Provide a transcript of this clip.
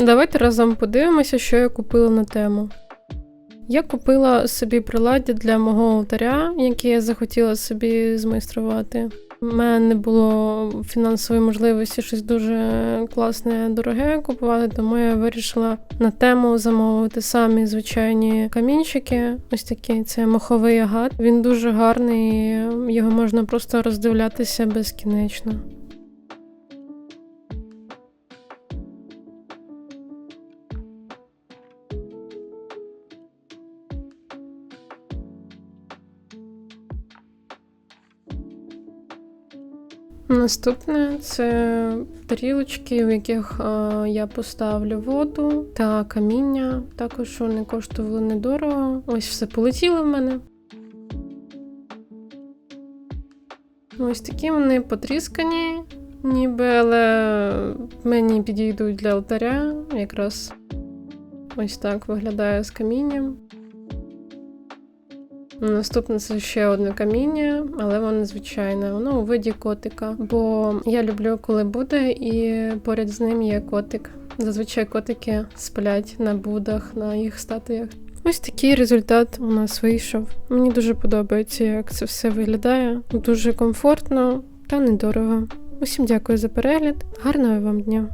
Давайте разом подивимося, що я купила на тему. Я купила собі приладдя для мого алтаря, яке я захотіла собі змайструвати. У мене не було фінансової можливості щось дуже класне, дороге купувати, тому я вирішила на тему замовити самі звичайні камінчики. Ось такі це моховий агат. Він дуже гарний, його можна просто роздивлятися безкінечно. Наступне це тарілочки, в яких е, я поставлю воду та каміння. Також вони коштували недорого. Ось все полетіло в мене. Ось такі вони потріскані, ніби, але мені підійдуть для алтаря. Якраз ось так виглядає з камінням. Наступне це ще одне каміння, але воно звичайне, воно у виді котика. Бо я люблю, коли буде, і поряд з ним є котик. Зазвичай котики сплять на будах, на їх статуях. Ось такий результат у нас вийшов. Мені дуже подобається, як це все виглядає. Дуже комфортно та недорого. Усім дякую за перегляд. Гарного вам дня!